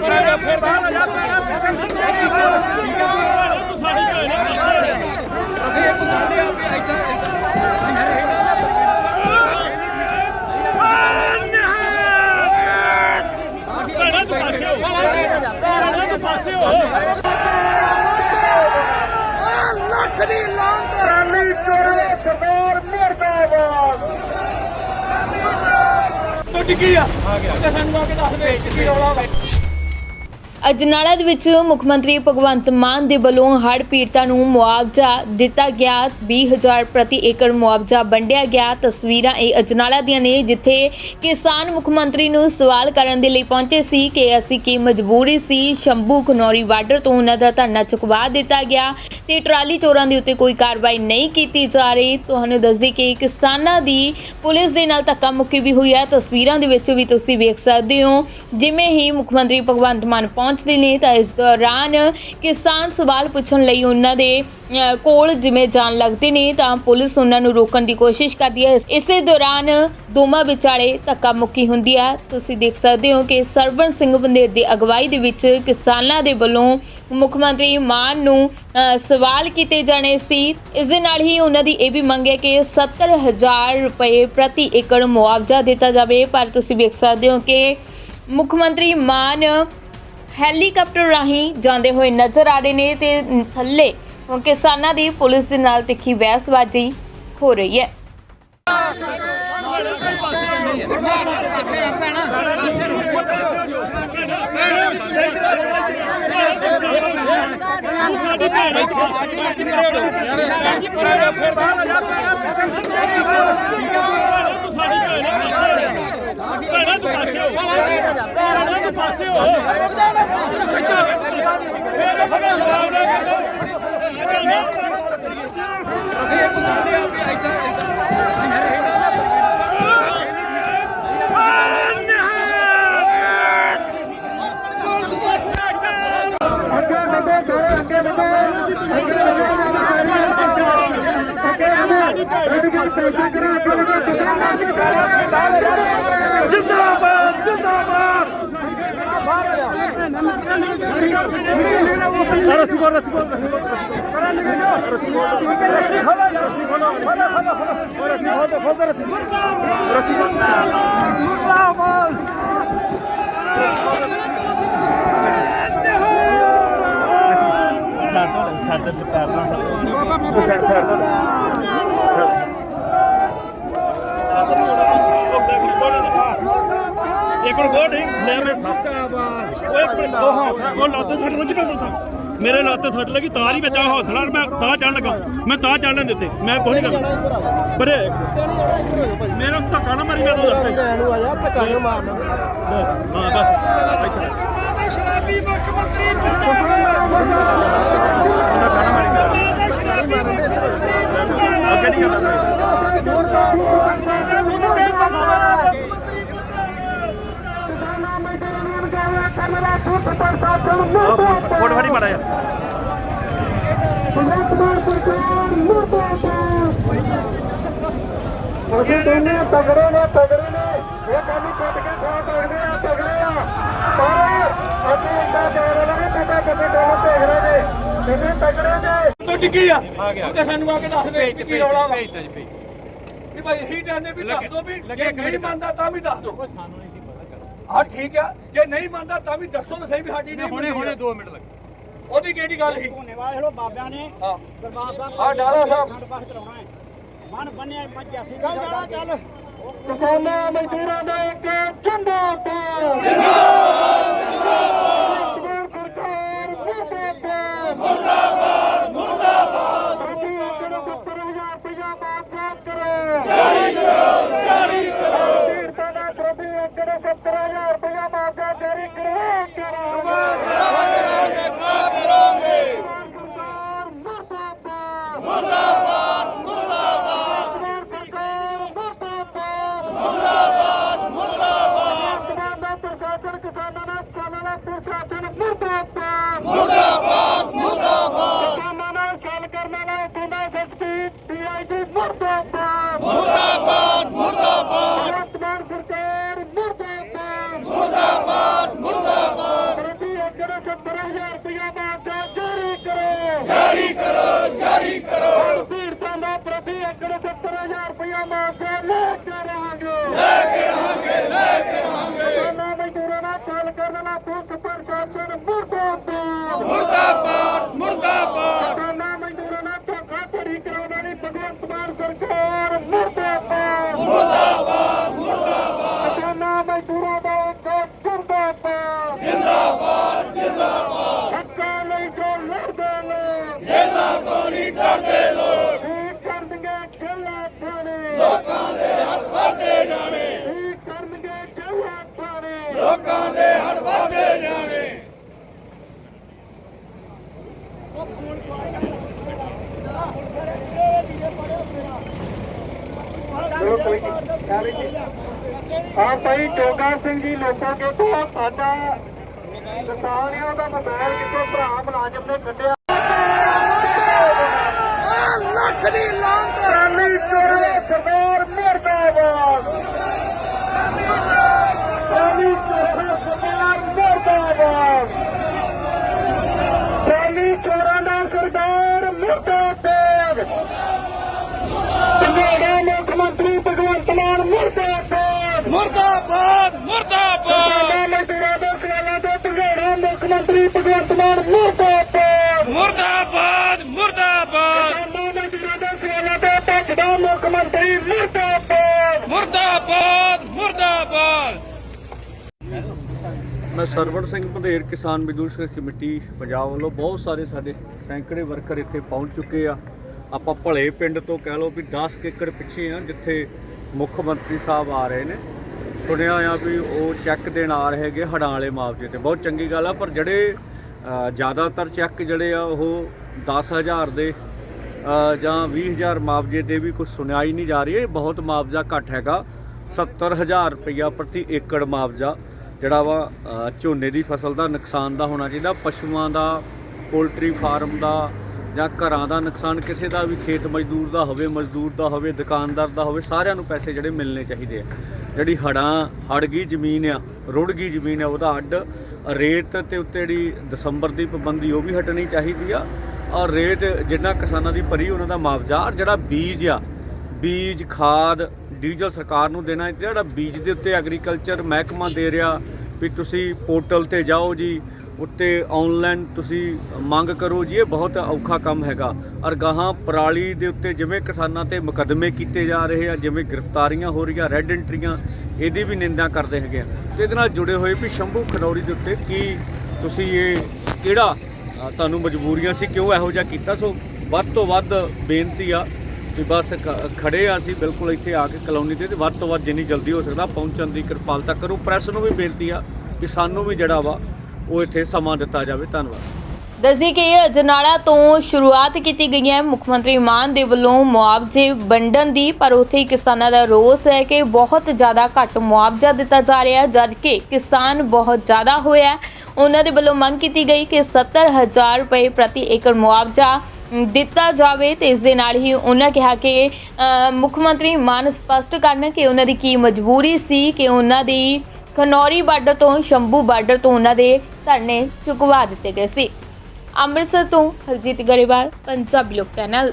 ਫਿਰ ਬਾਹਰ ਤੂੰ ਸਾਡੀ ਰਾਨੀ ਚੋਰੇ ਸਰਦਾਰ ਮਰਦਾਬਾਦ ਤੂੰ ਡਿੱਗੀ ਆ ਗਿਆ। ਸਾਨੂੰ ਆ ਕੇ ਦੱਸ ਦੇ ਕੀ ਰੌਲਾ ਵਾ। ਅਜਨਾਲਾ ਦੇ ਵਿੱਚ ਮੁੱਖ ਮੰਤਰੀ ਭਗਵੰਤ ਮਾਨ ਦੇ ਵੱਲੋਂ ਹੜ੍ਹ ਪੀੜਤਾਂ ਨੂੰ ਮੁਆਵਜ਼ਾ ਦਿੱਤਾ ਗਿਆ। 20000 ਪ੍ਰਤੀ ਏਕੜ ਮੁਆਵਜ਼ਾ ਵੰਡਿਆ ਗਿਆ। ਤਸਵੀਰਾਂ ਇਹ ਅਜਨਾਲਾ ਦੀਆਂ ਨੇ, ਜਿੱਥੇ ਕਿਸਾਨ ਮੁੱਖ ਮੰਤਰੀ ਨੂੰ ਸਵਾਲ ਕਰਨ ਦੇ ਲਈ ਪਹੁੰਚੇ ਸੀ ਕਿ ਅਸੀਂ ਕੀ ਮਜਬੂਰੀ ਸੀ? ਸ਼ੰਭੂ ਖਨੌਰੀ ਬਾਰਡਰ ਤੋਂ ਉਹਨਾਂ ਦਾ ਧਰਨਾ ਚੁਕਵਾ ਦਿੱਤਾ ਗਿਆ ਤੇ ਟਰਾਲੀ ਚੋਰਾਂ ਦੇ ਉੱਤੇ ਕੋਈ ਕਾਰਵਾਈ ਨਹੀਂ ਕੀਤੀ ਜਾ ਰਹੀ। ਤੁਹਾਨੂੰ ਦੱਸਦੀ ਕਿ ਕਿਸਾਨਾਂ ਦੀ ਪੁਲਿਸ ਦੇ ਨਾਲ ਧੱਕਾ ਮੁੱਕੀ ਵੀ ਹੋਈ ਹੈ। ਤਸਵੀਰਾਂ ਦੇ ਵਿੱਚ ਵੀ ਤੁਸੀਂ ਵੇਖ ਸਕਦੇ ਹੋ। ਜਿਵੇਂ ਹੀ ਮੁੱਖ ਮੰਤਰੀ ਭਗਵੰਤ ਮਾਨ ਪਹੁੰਚਦੇ ਨੇ ਤਾਂ ਇਸ ਦੌਰਾਨ ਕਿਸਾਨ ਸਵਾਲ ਪੁੱਛਣ ਲਈ ਉਹਨਾਂ ਦੇ ਕੋਲ ਜਿਵੇਂ ਜਾਣ ਲੱਗਦੇ ਨੇ ਤਾਂ ਪੁਲਿਸ ਉਹਨਾਂ ਨੂੰ ਰੋਕਣ ਦੀ ਕੋਸ਼ਿਸ਼ ਕਰਦੀ ਹੈ। ਇਸੇ ਦੌਰਾਨ ਦੋਵਾਂ ਵਿਚਾਲੇ ਧੱਕਾ ਮੁੱਕੀ ਹੁੰਦੀ ਹੈ ਤੁਸੀਂ ਦੇਖ ਸਕਦੇ ਹੋ ਕਿ ਸਰਵਣ ਸਿੰਘ ਬੰਦੇਰ ਦੀ ਅਗਵਾਈ ਦੇ ਵਿੱਚ ਕਿਸਾਨਾਂ ਦੇ ਵੱਲੋਂ ਮੁੱਖ ਮੰਤਰੀ ਮਾਨ ਨੂੰ ਸਵਾਲ ਕੀਤੇ ਜਾਣੇ ਸੀ। ਇਸ ਦੇ ਨਾਲ ਹੀ ਉਹਨਾਂ ਦੀ ਇਹ ਵੀ ਮੰਗ ਹੈ ਕਿ 70000 ਰੁਪਏ ਪ੍ਰਤੀ ਏਕੜ ਮੁਆਵਜ਼ਾ ਦਿੱਤਾ ਜਾਵੇ। ਪਰ ਤੁਸੀਂ ਵੇਖ ਸਕਦੇ ਹੋ ਕਿ ਮੁੱਖ ਮੰਤਰੀ ਮਾਨ ਹੈਲੀਕਾਪਟਰ ਰਾਹੀਂ ਜਾਂਦੇ ਹੋਏ ਨਜ਼ਰ ਆ ਰਹੇ ਨੇ ਤੇ ਥੱਲੇ ਕਿਸਾਨਾਂ ਦੀ ਪੁਲਿਸ ਦੇ ਨਾਲ ਤਿੱਖੀ ਬਹਿਸਬਾਜ਼ੀ ਹੋ ਰਹੀ ਹੈ। ਤੂੰ ਸਾਡੀ ਭੈਣ ਆ। ਪਾਸੇ ਹੋ ਭੈਣਾ ਛੱਡ ਤੇ ਪੈਰ ਨਾਲ ਛੱਡ ਛੱਡ। ਇੱਕ ਮਿੰਟ ਲੈ ਓਏ ਉਹ ਲੱਤ ਸੱਟ ਲੱਗੀ ਮੇਰੇ ਲੱਤ ਸੱਟ ਲੱਗੀ ਤਾਂ ਹੀ ਬਚਾ ਹੌਸਲਾ ਮੈਂ ਤਾਂ ਚੜਨ ਲੱਗਾ। ਮੈਂ ਤਾਂ ਚੜਨ ਦਿੱਤੇ ਮੈਂ ਕੋਈ ਨਹੀਂ ਕਰਦਾ ਬਰੇ ਮੇਰਾ ਧੱਕਾ ਨਾ ਮਾਰੀ ਮੈਂ ਤਾਂ ਦੱਸ ਨੂੰ ਆਇਆ ਧੱਕਾ ਕਿਉਂ ਮਾਰਨਾ ਹਾਂ ਬਸ। ਸ਼ਰਾਬੀ ਮੁੱਖ ਮੰਤਰੀ ਮੁਰਦਾਬਾਦ। ਅੱਗੇ ਨਹੀਂ ਕਰਦਾ। ਫੋਟੋ ਫੜੀ ਮਾੜਾ ਜਾ ਅਸੀਂ ਦੋਨੇ ਤਗੜੇ ਨੇ ਤਗੜੇ ਨੇ। ਇਹ ਕਾਲੀ ਛੱਡ ਕੇ ਸਾਹ ਤਗੜੇ ਆ ਤਗੜੇ ਆ। ਪਰ ਅਸੀਂ ਇੰਦਾ ਤਗੜੇ ਨੇ ਪਤਾ ਪਤਾ ਦੋਨੋਂ ਤਗੜੇ ਨੇ। ਦੋਨੇ ਤਗੜੇ ਨੇ। ਤੂੰ ਡਿੱਗੀ ਆ। ਆ ਗਿਆ। ਤੇ ਸਾਨੂੰ ਆ ਕੇ ਦੱਸ ਦੇ ਕੀ ਰੌਲਾ ਵਾ। ਵੀ ਭਾਈ ਅਸੀਂ ਕਹਿੰਦੇ ਵੀ ਦੱਸ ਦੋ ਵੀ ਜੇ ਨਹੀਂ ਮੰਨਦਾ ਤਾਂ ਵੀ ਦੱਸ ਦੋ। ਸਾਨੂੰ ਨਹੀਂ ਹਾਂ ਠੀਕ ਆ। ਜੇ ਨਹੀਂ ਮੰਨਦਾ ਤਾਂ ਵੀ ਦੱਸੋ ਤਾਂ ਸਹੀ ਵੀ ਸਾਡੀ ਨਹੀਂ ਹੁਣੇ ਹੁਣੇ 2 ਮਿੰਟ ਲੱਗੇ। ਉਹਦੀ ਕਿਹੜੀ ਗੱਲ ਸੀ? ਧੰਨਵਾਦ ਜਿਹੜਾ ਬਾਬਿਆਂ ਨੇ ਹਾਂ। ਦਰਬਾਰ ਸਾਹਿਬ ਆ ਡਾਲਾ ਸਾਹਿਬ ਖੰਡ ਪਾਠ ਕਰਾਉਣਾ ਹੈ। ਮਨ ਬੰਨਿਆ ਮੱਜਾਸੀ ਚੱਲ ਜਾਣਾ ਚੱਲ। ਕਿਸਾਨਾਂ ਮਜ਼ਦੂਰਾਂ ਦਾ ਇੱਕ ਜਿੰਦਾਬਾਦ ਜਿੰਦਾਬਾਦ ਜਿੰਦਾਬਾਦ ਸਰਕਾਰ ਮੁਰਦਾਬਾਦ ਮੁਰਦਾਬਾਦ ਮੁਰਦਾਬਾਦ ਪ੍ਰਤੀ ਏਕੜ 70000 ਰੁਪਇਆ ਮਾਫ ਕਰੋ ਜਾਰੀ ਕਰੋ ਜਾਰੀ ਕਰੋ ਪੀੜਤਾਂ ਦਾ ਪ੍ਰਤੀ ਏਕੜ 70000 ਰੁਪਇਆ ਮਾਫ ਜਾਰੀ ਕਰੋ ਕਰੋ ਕਰਾਂਗੇ ਕਰਾਂਗੇ ਸਰਕਾਰ ਮੁਰਦਾਬਾਦ ਮੁਰਦਾਬਾਦ ਮੁਰਦਾਬਾਦ ਸਰਕਾਰ ਮੁਰਦਾਬਾਦ ਮੁਰਦਾਬਾਦ ਮੁਰਦਾਬਾਦ ਦਾ ਪ੍ਰਸ਼ਾਸਨ ਕਿਸਾਨਾਂ ਨਾਲ ਚੱਲਣ ਵਾਲਾ ਪ੍ਰਸ਼ਾਸਨ ਮੁਰਦਾਬਾਦ ਮੁਰਦਾਬਾਦ ਮੁਰਦਾਬਾਦ ਕਿਸਾਨਾਂ ਨਾਲ ਗੱਲ ਕਰਨ ਵਾਲਾ ਗੁੰਡਾ ਸ਼ਕਤੀ ਡੀਆਈਜੀ ਮੁਰਦਾਬਾਦ ਮੁਰਦਾਬਾਦ ਮੁਰਦਾਬਾਦ ਵਰਤਮਾਨ ਸਰਕਾਰ ਮੁਰਦਾਬਾਦ ਮੁਰਦਾਬਾਦ ਮੁਰਦਾਬਾਦ ਰੁਪਇਆ ਮੁਆਵਜ਼ਾ ਜਾਰੀ ਕਰੋ ਜਾਰੀ ਕਰੋ ਜਾਰੀ ਕਰੋ। ਪੀੜਤਾਂ ਦਾ ਪ੍ਰਤੀ ਏਕੜ 70000 ਰੁਪਇਆ ਮੁਆਵਜ਼ਾ ਲੈ ਕੇ ਰਹਾਂਗੇ। ਲੈ ਕੇ ਰਹਾਂਗੇ ਲੈ ਕੇ ਰਹਾਂਗੇ। ਕਿਸਾਨਾਂ ਮਜ਼ਦੂਰਾਂ ਨਾਲ ਗੱਲ ਕਰਨ ਵਾਲਾ ਪੁਲਿਸ ਪ੍ਰਸ਼ਾਸਨ ਮੁਰਦਾਬਾਦ। ਮੁਰਦਾਬਾਦ ਮੁਰਦਾਬਾਦ। ਕਿਸਾਨਾਂ ਮਜ਼ਦੂਰਾਂ ਨਾਲ ਧੋਖਾ ਧੜੀ ਕਰਾਉਣ ਵਾਲੀ ਭਗਵੰਤ ਮਾਨ ਸਰਕਾਰ ਮੁਰਦਾਬਾਦ ਮੁਰਦਾਬਾਦ ਮੁਰਦਾਬਾਦ ਕਿਸਾਨਾਂ ਮਜ਼ਦੂਰਾਂ ਦਾ ਇੱਕ ਜਿੰਦਾਬਾਦ ਜਿੰਦਾਬਾਦ ਜਿੰਦਾਬਾਦ ਹੱਕਾਂ ਲਈ ਜੋ ਲੜਦੇ ਲੋਕ ਜੇਲਾਂ ਤੋਂ ਨਹੀਂ ਡਰਦੇ ਲੋਕ ਕੀ ਕਰਨਗੇ ਜੇਲਾਂ ਥਾਣੇ ਲੋਕਾਂ ਦੇ ਹੱਥ ਵੱਧਦੇ ਜਾਣੇ ਕੀ ਕਰਨਗੇ ਜੇਲਾਂ ਥਾਣੇ ਲੋਕਾਂ ਦੇ ਹੱਥ ਵੱਧਦੇ ਜਾਣੇ। ਆ ਭਾਈ ਜੋਗਾ ਸਿੰਘ ਜੀ ਲੋਕਾਂ ਕੇ ਤੋਂ ਸਾਡਾ ਕਿਸਾਨੀਆਂ ਦਾ ਮੋਬਾਈਲ ਕਿਤੋਂ ਭਰਾ ਮੁਲਾਜ਼ਮ ਨੇ ਕੱਢਿਆ। ਲੱਖ ਦੀ ਲਾਂਤ ਰਾਮੀ ਸਰਦਾਰ ਮਰਦਾਬਾਦ ਰਾਮੀ ਚੋਰੇ ਸਰਦਾਰ ਮਰਦਾਬਾਦ ਰਾਮੀ ਚੋਰਾਂ ਦਾ ਸਰਦਾਰ ਮਰਦਾਬਾਦ ਪੰਜਾਬ ਮੁੱਖ ਮੰਤਰੀ ਭਗਵੰਤ ਮਾਨ ਮੁਰਦਾਬਾਦ। ਮੁਰਦਾਬਾਦ ਮੁਰਦਾਬਾਦ। ਮਜ਼ਦੂਰਾਂ ਦੇ ਸਵਾਲਾਂ ਤੋਂ ਭਗੌੜਾ ਮੁੱਖ ਮੰਤਰੀ ਭਗਵੰਤ ਮਾਨ ਮੁਰਦਾਬਾਦ। ਮੁਰਦਾਬਾਦ ਮੁਰਦਾਬਾਦ। ਮਜ਼ਦੂਰਾਂ ਦੇ ਸਵਾਲਾਂ ਤੋਂ ਭੱਜਦਾ ਮੁੱਖ ਮੰਤਰੀ ਮੁਰਦਾਬਾਦ। ਮੁਰਦਾਬਾਦ ਮੁਰਦਾਬਾਦ। ਮੈਂ ਸਰਵਣ ਸਿੰਘ ਪੰਧੇਰ ਕਿਸਾਨ ਮਜ਼ਦੂਰ ਸੰਘਰਸ਼ ਕਮੇਟੀ ਪੰਜਾਬ ਵੱਲੋਂ ਬਹੁਤ ਸਾਰੇ ਸਾਡੇ ਸੈਂਕੜੇ ਵਰਕਰ ਇੱਥੇ ਪਹੁੰਚ ਚੁੱਕੇ ਆ। ਆਪਾਂ ਭਲੇ ਪਿੰਡ ਤੋਂ ਕਹਿ ਲਓ ਵੀ 10 ਏਕੜ ਪਿੱਛੇ ਆ ਜਿੱਥੇ ਮੁੱਖ ਮੰਤਰੀ ਸਾਹਿਬ ਆ ਰਹੇ ਨੇ। ਸੁਣਿਆ ਆ ਵੀ ਉਹ ਚੈੱਕ ਦੇਣ ਆ ਰਹੇ ਹੈਗੇ ਹੜਾਂ ਵਾਲੇ ਮੁਆਵਜ਼ੇ ਤੇ। ਬਹੁਤ ਚੰਗੀ ਗੱਲ ਆ ਪਰ ਜਿਹੜੇ ਜ਼ਿਆਦਾਤਰ ਚੈੱਕ ਜਿਹੜੇ ਆ ਉਹ 10000 ਦੇ ਅ, ਜਾਂ 20000 ਮੁਆਵਜ਼ੇ ਦੇ ਵੀ ਕੁਝ ਸੁਣਿਆ ਹੀ ਨਹੀਂ ਜਾ ਰਹੀ ਇਹ ਬਹੁਤ ਮੁਆਵਜ਼ਾ ਘੱਟ ਹੈਗਾ। 70000 ਰੁਪਇਆ ਪ੍ਰਤੀ ਏਕੜ ਮੁਆਵਜ਼ਾ ਜਿਹੜਾ ਵਾ ਝੋਨੇ ਦੀ ਫਸਲ ਦਾ ਨੁਕਸਾਨ ਦਾ ਹੋਣਾ ਚਾਹੀਦਾ। ਪਸ਼ੂਆਂ ਦਾ ਪੋਲਟਰੀ ਫਾਰਮ ਦਾ ਜਾਂ ਘਰਾਂ ਦਾ ਨੁਕਸਾਨ ਕਿਸੇ ਦਾ ਵੀ, ਖੇਤ ਮਜ਼ਦੂਰ ਦਾ ਹੋਵੇ, ਮਜ਼ਦੂਰ ਦਾ ਹੋਵੇ, ਦੁਕਾਨਦਾਰ ਦਾ ਹੋਵੇ, ਸਾਰਿਆਂ ਨੂੰ ਪੈਸੇ ਜਿਹੜੇ ਮਿਲਣੇ ਚਾਹੀਦੇ ਆ। ਜਿਹੜੀ ਹੜਾਂ ਹੜ ਗਈ ਜ਼ਮੀਨ ਆ ਰੁੜ ਗਈ ਜ਼ਮੀਨ ਆ, ਉਹਦਾ ਅੱਡ ਰੇਤ ਤੇ ਉੱਤੇ ਜਿਹੜੀ ਦਸੰਬਰ ਦੀ ਪਾਬੰਦੀ, ਉਹ ਵੀ ਹਟਣੀ ਚਾਹੀਦੀ ਆ। ਔਰ ਰੇਤ ਜਿੰਨਾ ਕਿਸਾਨਾਂ ਦੀ ਭਰੀ, ਉਹਨਾਂ ਦਾ ਮੁਆਵਜ਼ਾ, ਔਰ ਜਿਹੜਾ ਬੀਜ ਆ, ਬੀਜ, ਖਾਦ, ਡੀਜ਼ਲ ਸਰਕਾਰ ਨੂੰ ਦੇਣਾ, ਜਿਹੜਾ ਬੀਜ ਦੇ ਉੱਤੇ ਐਗਰੀਕਲਚਰ ਮਹਿਕਮਾ ਦੇ ਰਿਹਾ, ਵੀ ਤੁਸੀਂ ਪੋਰਟਲ ਤੇ ਜਾਓ ਜੀ ਉੱਤੇ ਆਨਲਾਈਨ ਤੁਸੀਂ ਮੰਗ ਕਰੋ ਜੀ, ਇਹ ਬਹੁਤ ਔਖਾ ਕੰਮ ਹੈਗਾ। ਔਰ ਗਾਹਾਂ ਪਰਾਲੀ ਦੇ ਉੱਤੇ ਜਿਵੇਂ ਕਿਸਾਨਾਂ ਤੇ ਮੁਕੱਦਮੇ ਕੀਤੇ ਜਾ ਰਹੇ ਆ, ਜਿਵੇਂ ਗ੍ਰਿਫਤਾਰੀਆਂ ਹੋ ਰਹੀਆਂ ਰੈੱਡ ਐਂਟਰੀਆਂ ਇਹਦੀ ਵੀ ਨਿੰਦਾ ਕਰਦੇ ਹੈਗੇ ਆ। ਇਹਦੇ ਨਾਲ ਜੁੜੇ ਹੋਏ ਵੀ ਸ਼ੰਭੂ ਖਨੌਰੀ ਦੇ ਉੱਤੇ ਕੀ ਤੁਸੀਂ ਇਹ ਕਿਹੜਾ ਤੁਹਾਨੂੰ ਮਜਬੂਰੀਆਂ ਸੀ, ਕਿਉਂ ਇਹੋ ਜਿਹਾ ਕੀਤਾ? ਸੋ ਵੱਧ ਤੋਂ ਵੱਧ ਬੇਨਤੀ ਆ ਵੀ ਬਸ ਖ- ਖੜੇ ਆ ਅਸੀਂ ਬਿਲਕੁਲ ਇੱਥੇ ਆ ਕੇ ਕਲੋਨੀ ਤੇ ਤੇ ਵੱਧ ਤੋਂ ਵੱਧ ਜਿੰਨੀ ਜਲਦੀ ਹੋ ਸਕਦਾ ਪਹੁੰਚਣ ਦੀ ਕਿਰਪਾਲਤਾ ਕਰੋ। ਪ੍ਰੈਸ ਨੂੰ ਵੀ ਬੇਨਤੀ ਆ ਕਿ ਸਾਨੂੰ ਵੀ ਜਿਹੜਾ ਵਾ ਉਹ ਇੱਥੇ ਸਮਾਂ ਦਿੱਤਾ ਜਾਵੇ। ਧੰਨਵਾਦ। ਦੱਸਦੀ ਕਿ ਅਜਨਾਲਾ ਤੋਂ ਸ਼ੁਰੂਆਤ ਕੀਤੀ ਗਈ ਹੈ। ਮੁੱਖ ਮੰਤਰੀ ਮਾਨ ਦੇ ਵੱਲੋਂ ਮੁਆਵਜ਼ੇ ਵੰਡਣ ਦੀ ਪਰ ਉੱਥੇ ਹੀ ਕਿਸਾਨਾਂ ਦਾ ਰੋਸ ਹੈ ਕਿ ਬਹੁਤ ਜ਼ਿਆਦਾ ਘੱਟ ਮੁਆਵਜ਼ਾ ਦਿੱਤਾ ਜਾ ਰਿਹਾ ਹੈ ਜਦਕਿ ਕਿਸਾਨ ਬਹੁਤ ਜ਼ਿਆਦਾ ਹੋਇਆ ਹੈ। ਉਹਨਾਂ ਦੇ ਵੱਲੋਂ ਮੰਗ ਕੀਤੀ ਗਈ ਕਿ 70000 ਰੁਪਏ ਪ੍ਰਤੀ ਏਕੜ ਮੁਆਵਜ਼ਾ ਦਿੱਤਾ ਜਾਵੇ ਤੇ ਇਸ ਦੇ ਨਾਲ ਹੀ ਉਹਨਾਂ ਕਿਹਾ ਕਿ ਅ, ਮੁੱਖ ਮੰਤਰੀ ਮਾਨ ਸਪਸ਼ਟ ਕਰਨ ਕਿ ਉਹਨਾਂ ਦੀ ਕੀ ਮਜਬੂਰੀ ਸੀ ਕਿ ਉਹਨਾਂ ਦੀ ਖਨੌਰੀ ਬਾਰਡਰ ਤੋਂ ਸ਼ੰਭੂ ਬਾਰਡਰ ਤੋਂ ਉਹਨਾਂ ਦੇ ਧਰਨੇ ਚੁਕਵਾ ਦਿੱਤੇ ਗਏ ਸੀ। ਅੰਮ੍ਰਿਤਸਰ ਤੋਂ ਹਰਜੀਤ ਗਰੇਵਾਲ ਪੰਜਾਬੀ ਲੋਕ ਚੈਨਲ।